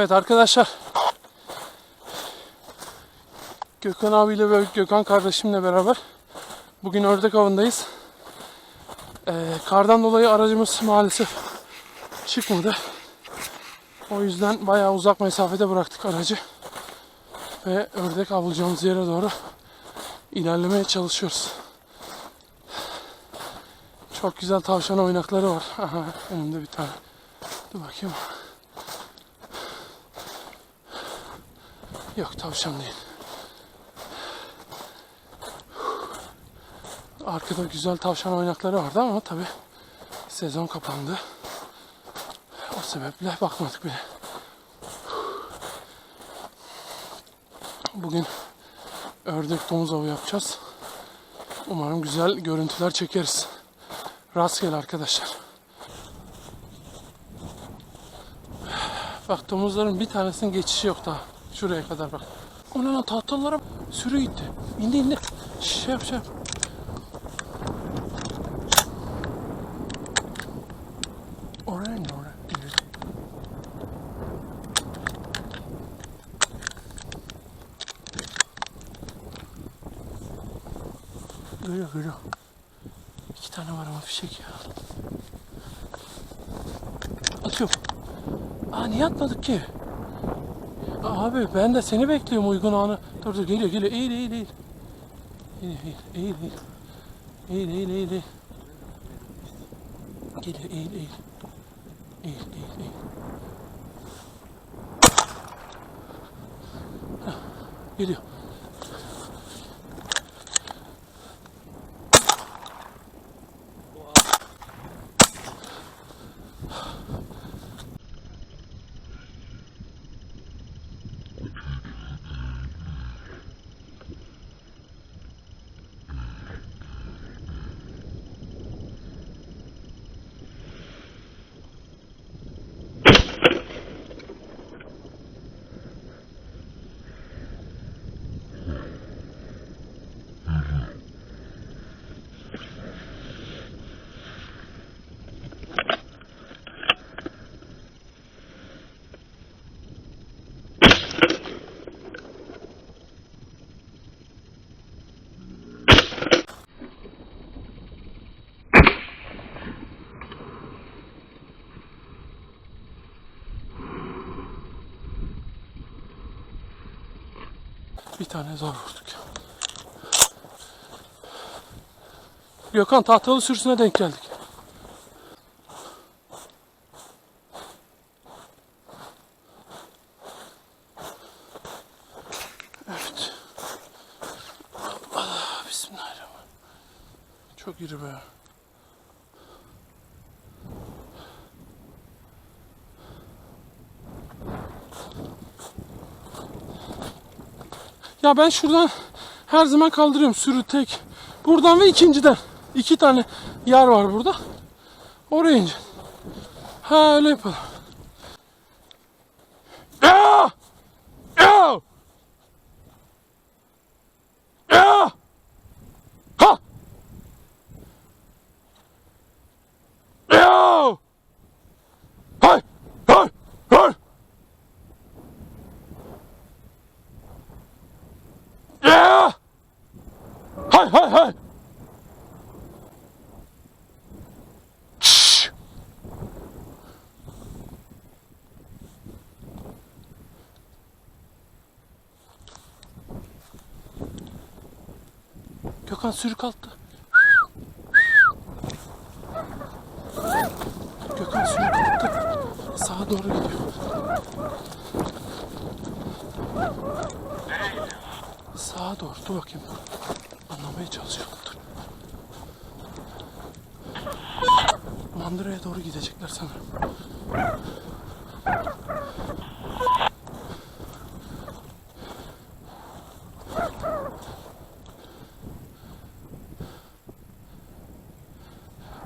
Evet arkadaşlar. Gökhan abiyle ve Gökhan kardeşimle beraber bugün ördek avındayız. Ee, kardan dolayı aracımız maalesef çıkmadı. O yüzden bayağı uzak mesafede bıraktık aracı. Ve ördek avlayacağımız yere doğru ilerlemeye çalışıyoruz. Çok güzel tavşan oynakları var. Aha, önümde bir tane. Dur bakayım. Yok tavşan değil. Arkada güzel tavşan oynakları vardı ama tabi sezon kapandı. O sebeple bakmadık bile. Bugün ördek domuz avı yapacağız. Umarım güzel görüntüler çekeriz. Rastgele arkadaşlar. Bak domuzların bir tanesinin geçişi yok daha. Şuraya kadar bak. O ne lan tahtalara sürü gitti. İndi indi. Şey yap şey yap. Oraya indi oraya. Görüyor görüyor. İki tane var ama fişek ya. Atıyorum. Aa niye atmadık ki? Abi ben de seni bekliyorum uygun anı. Dur dur geliyor geliyor. Eğil eğil eğil. Eğil eğil eğil eğil. Eğil eğil eğil. Geliyor eğil eğil. Eğil eğil eğil. Hah, Geliyor. Bir tane zor vurduk. Gökhan tahtalı sürüsüne denk geldik. Ya ben şuradan her zaman kaldırıyorum sürü tek. Buradan ve ikinciden. iki tane yer var burada. Oraya ineceğiz. Ha öyle yapalım. Ya! Ya! Ya! Ha! Ya! Hay! Hay! Hay! Ya! Hay hay hay! Şşş! Gökhan sürü kalktı. Gökhan sürü kalktı. Sağa doğru gidiyor. Sağa doğru dur bakayım. Anlamaya çalışıyorum dur. Mandıra'ya doğru gidecekler sanırım.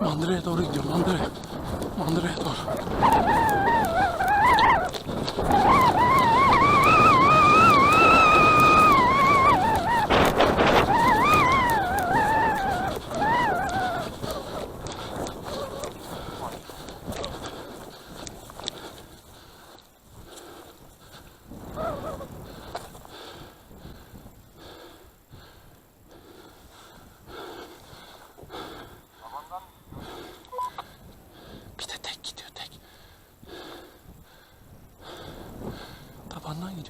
Mandıra'ya doğru gidiyor Mandıra'ya. Mandıra'ya doğru.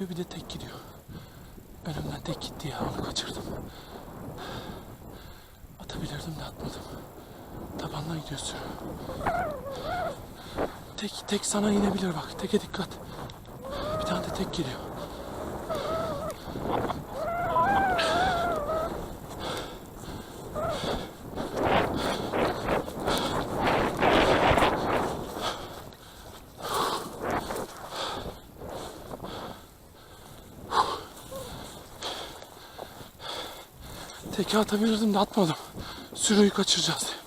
gidiyor bir de tek gidiyor. Önümden tek gitti ya onu kaçırdım. Atabilirdim de atmadım. Tabanla gidiyorsun. Tek tek sana inebilir bak. Teke dikkat. Bir tane de tek geliyor. Teke atabilirdim de atmadım. Sürüyü kaçıracağız.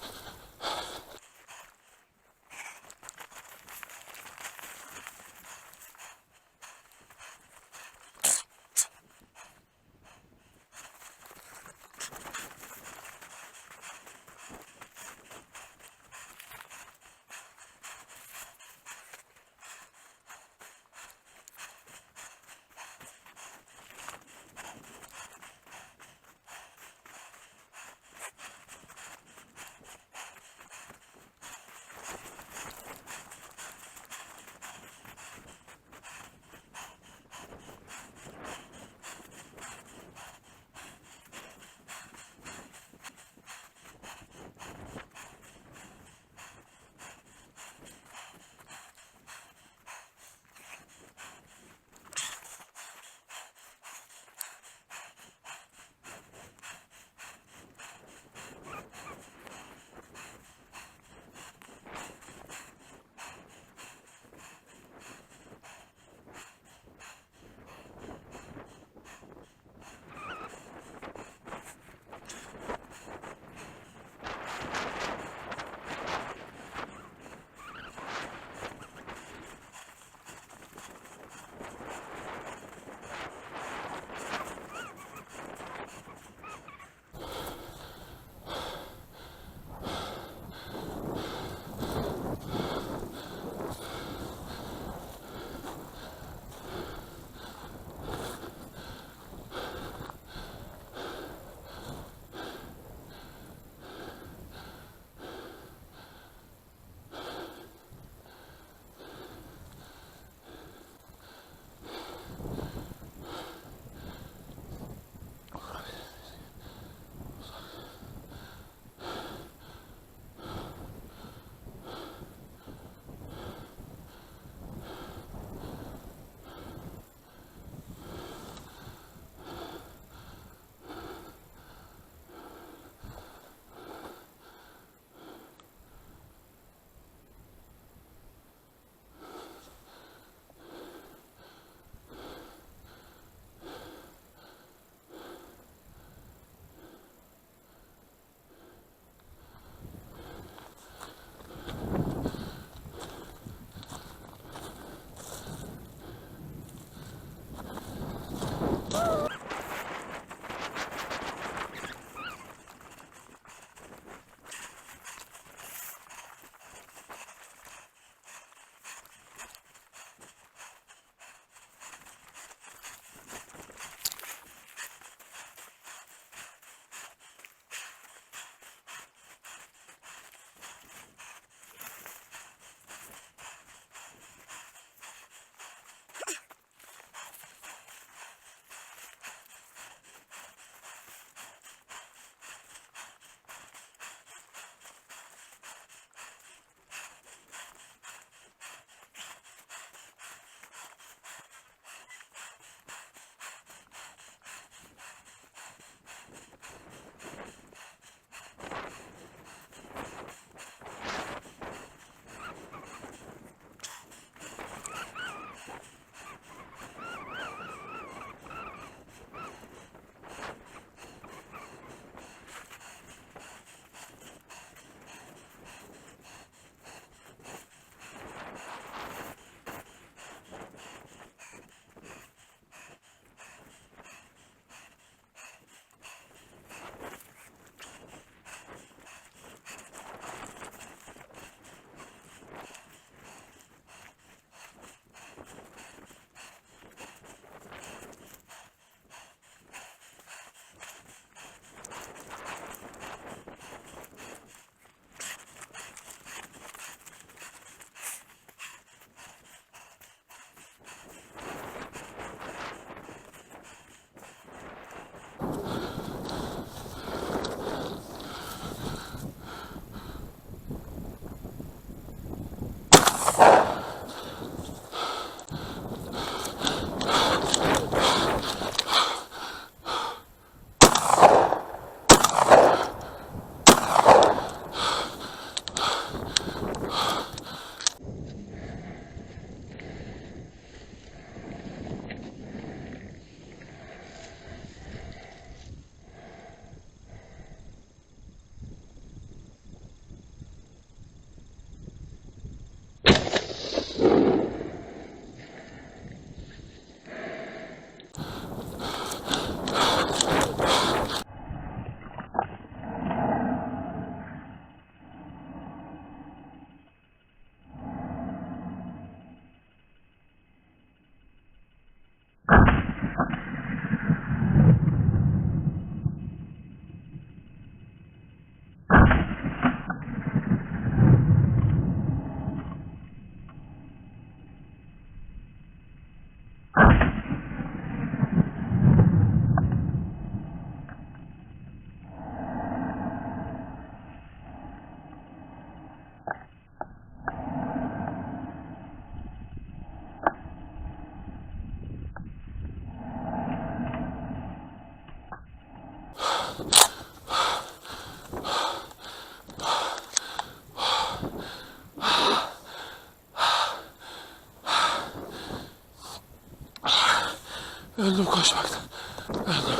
Öldüm koşmaktan. Öldüm.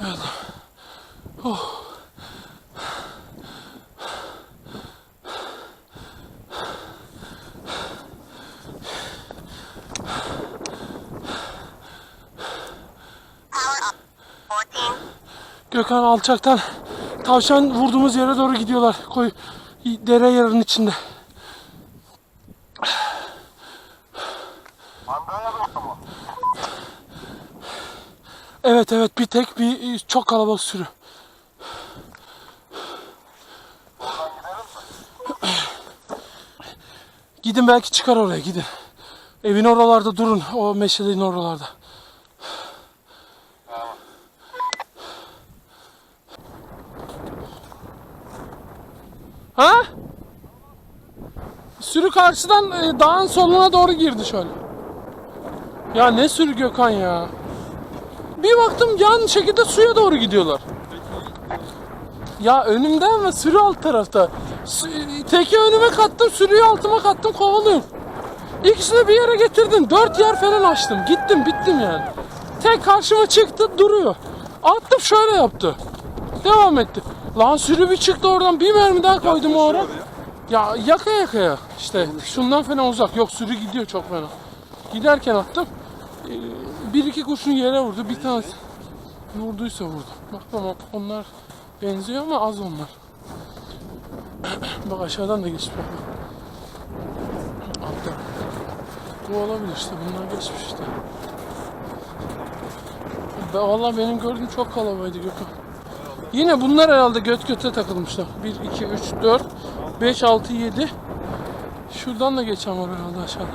Öldüm. Oh. Power up. 14. Gökhan alçaktan tavşan vurduğumuz yere doğru gidiyorlar. Koy dere yarının içinde. Evet evet bir tek bir çok kalabalık sürü. Gidin belki çıkar oraya gidin. Evin oralarda durun o meşalenin oralarda. Ha? Sürü karşıdan e, dağın soluna doğru girdi şöyle. Ya ne sürü Gökhan ya. Bir baktım yan şekilde suya doğru gidiyorlar. Ya önümden ve sürü alt tarafta. Teki önüme kattım, sürüyü altıma kattım, kovalıyorum. İkisini bir yere getirdim. Dört yer falan açtım. Gittim, bittim yani. Tek karşıma çıktı, duruyor. Attım şöyle yaptı. Devam etti. Lan sürü bir çıktı oradan bir mermi daha koydum o ara. Ya yaka yakaya işte şundan fena uzak. Yok sürü gidiyor çok fena. Giderken attım. Ee, Bir iki kurşun yere vurdu. Bir tanesi vurduysa vurdu. Bak tamam onlar benziyor ama az onlar. bak aşağıdan da geçmiş bak. bak. Altta. Bu olabilir işte bunlar geçmiş işte. Be, vallahi benim gördüğüm çok kalabaydı Gökhan. Yine bunlar herhalde göt göte takılmışlar. 1, 2, 3, 4, 5, 6, 7. Şuradan da geçen var herhalde aşağıda.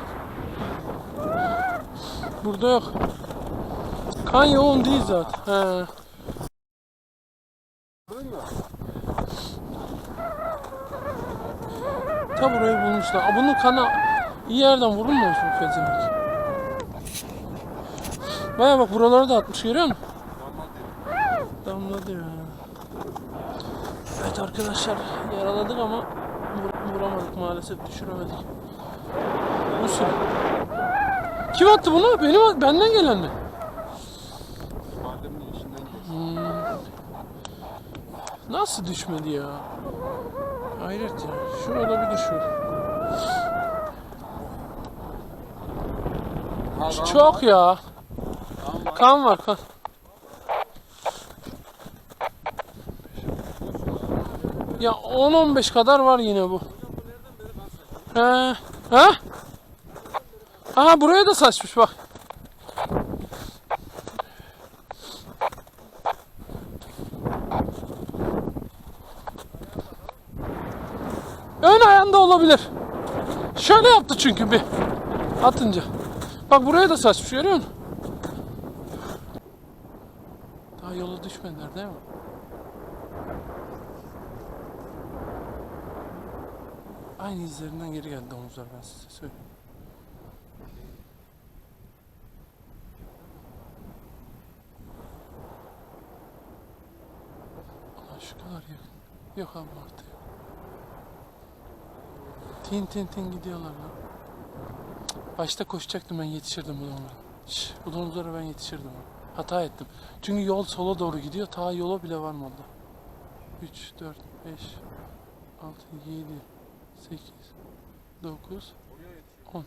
Burada yok. Kan yoğun değil zaten. He. Ta burayı bulmuşlar. Aa, bunun kanı iyi yerden vurulmamış bu pezevenk. Baya bak buraları da atmış görüyor musun? Damladı ya. Evet arkadaşlar yaraladık ama vur- vuramadık maalesef düşüremedik. Sürü. Kim attı bunu? Benim benden gelen mi? Nasıl düşmedi ya? Hayret ya. Şurada bir düşüyor. Çok ya. Kan var kan. Ya 10-15 kadar var yine bu. He. Ha? Aha buraya da saçmış bak. Şöyle yaptı çünkü bir atınca. Bak buraya da saçmış görüyor musun? Daha yola düşmediler değil mi? Aynı izlerinden geri geldi domuzlar ben size söyleyeyim. Allah şu kadar yakın. Yok abi artık. Tin tin tin gidiyorlar lan. Başta koşacaktım ben yetişirdim bu domuzlara. Şş, bu domuzlara ben yetişirdim. ha. Hata ettim. Çünkü yol sola doğru gidiyor. Ta yola bile varmadı. 3, 4, 5, 6, 7, 8, 9, 10,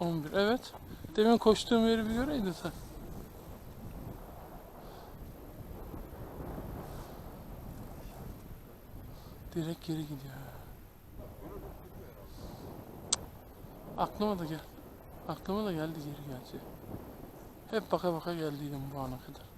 11. Evet. Demin koştuğum yeri bir göreydin sen. Direkt geri gidiyor. Aklıma da gel. Aklıma da geldi geri gelecek. Hep baka baka geldiydim bu ana kadar.